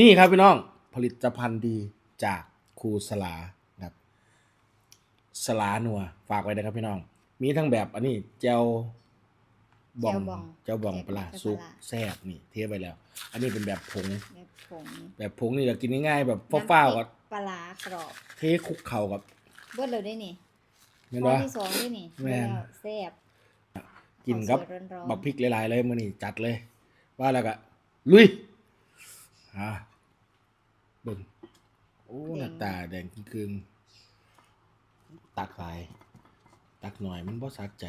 นี่ครับพี่น้องผลิตภัณฑ์ดีจากครูสลาครับสลานัวฝากไว้นะครับพี่น้อง มีทั้งแบบอันนี้เจลบองแจ่วบองเจลบองปลาร้าแจ่วปลาร้าซุปแซ่บนี่เทไว้แล้ว อันนี้เป็นแบบผง แบบผงแบบผงนี่เรากินง่ายๆแบบฟ้าวๆกับน้ำพริปลาร้ากรอบเทคลุกเข่ากับเบิดเลยได้นี่เห็นข้อปะที่สองด้วยนี่แม่นแล้วแซ่บกินกับข้าวสวยร้อนๆบักพริกหลายๆเลยมื้อนี้จัดเลย ว่าแล้วก็ลุยอ่า เบิ่งโอ้หน้าตาแดงครึ่งๆตักหลาย ตักหน่อยมันบ่สักใจ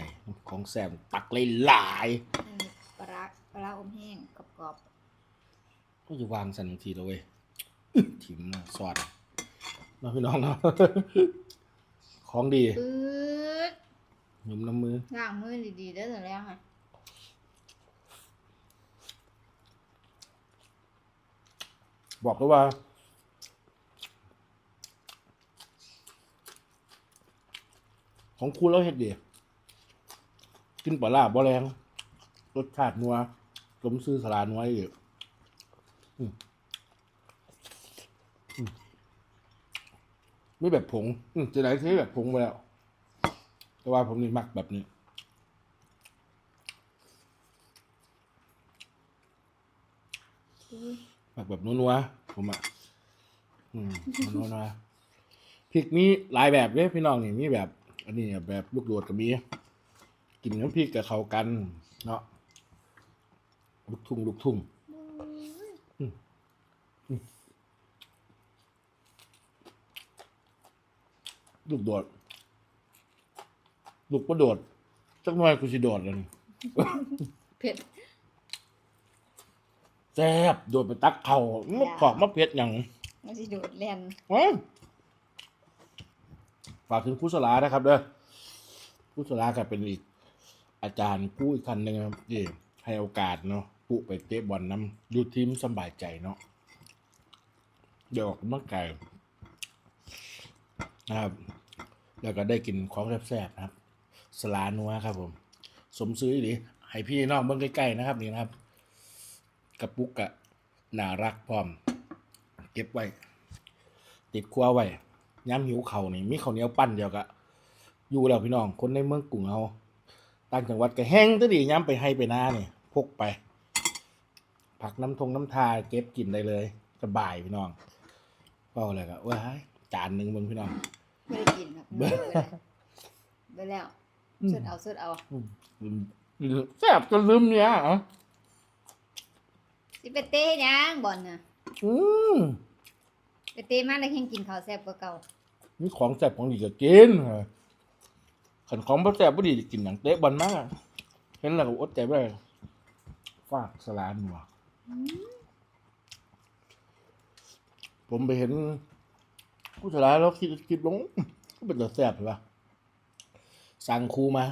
ของแซมตักหลายอันนี้ปลาร้าปลาร้าอมแห้งกรอบๆก็จะวางสันบางทีแล้วเว้ยถิ่มมาสอดน้องพี่น้องเนาะของดีๆปื๊ดหนุ่มน้ำมือ ล้างมือดีๆได้แต่แล้วค่ะบอกเลยว่า ของคุณแล้วเฮ็ดดีกินปลาร้าบ่แรง รสชาตินัวสมซื้อสลานัวอีกไม่แบบผงจะไหนใช้แบบผงไปแล้ว แต่ว่าผมนี่มักแบบนี้มักแบบนัวๆผมอะ อืมนัวๆพริกมีหลายแบบเลยพี่น้องนี่มีแบบ อันนี้แบบลูกโดดก็มีกินน้ำพริกกับเขากัน เนาะลูกทุ่งลูกทุ่งลูกโดด ลูกก็โดดสักหน่อยกูสิโดดเลยนี่เผ็ดแซ่บโดดไปตักเขามะขอกมะเพ็ดอย่างมันสิโดดแล่นว้าว ฝากถึงครูสลานะครับเด้อครูสลาก็เป็นอีกอาจารย์ผู้อีกคันหนึ่งครับที่ให้โอกาสเนาะผู้ไปเตะบอลน้ำดูทีมสบายใจเนาะเดี๋ยวออกกำลังกายนะครับ แล้วก็ได้กินของแซ่บๆนะครับ สลานัวครับผม สมซื้อหรือให้พี่น้องเบิ่งใกล้ๆนะครับนี่นะครับกระปุกกะน่ารักพร้อม เก็บไว้ ติดครัวไว้ ย้ำหิวเขาวนี่มีข้าวเหนียวปั้นเดียวกะอยู่แล้วพี่น้องคนในเมืองกรุงเอาต่างจังหวัดก็แห้งตะดีย้ำไปให้ไปหน้านี่พกไป ผักน้ำทงน้ำทาเก็บกินได้เลยสบายพี่น้องก็อะไรก็ว้ายจานหนึ่งมึงพี่น้องไม่ได้กินครับเบิ่เบิดแล้วอืมสุดเอาสุดเอาแซ่บจนลืมเนี่ยอะสิไปเต้ยังบ่อนน่ะอืม ไปเต้มาแล้วแข่งกินข้าวแซ่บกว่าเก่ามีของแซ่บของดีก็กินเออขันของบ่แซ่บบ่ดีจะกินหนังเตะบอลมาก เห็นแล้วก็อดใจไม่ได้ฝากสลานหัวผมไปเห็นผู้สลานแล้วคิดคิดลงก็เป็นตัวแซ่บใช่ปะสั่งครูมา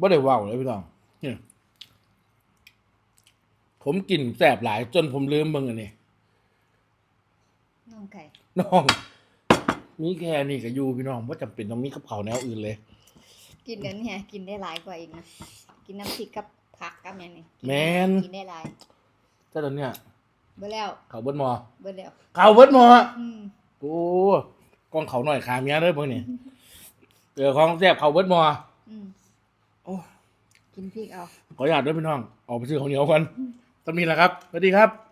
บ่ได้เว้าวเลยพี่น้องเนี่ย ผมกินแซ่บหลาย จนผมลืมเบิ่งอันนี้น้องไก่น้อง มีแค่นี้ก็อยู่พี่น้องว่าจำเป็นต้องมีกับเขาวแนวอื่นเลย กินเดี๋ยวนี้กินได้หลายกว่าอีกนะกินน้ำพริกกับผักกับอย่างนี้แม่นกินได้หลายเจ้าตอนเนี้ยเบิดแล้วเขาเบิดหมอ เบิดแล้วเขาเบิดหมออืมโอ้กองเขาหน่อยขาเมียเด้อพวกนี้เจอของแซ่บเขาเบิดหมอ อืมโอ้ กินพริกเอาขออนุญาตด้วยพี่น้องออกไปซื้อของเหนียวกัน ต้องมีแล้วครับสวัสดีครับ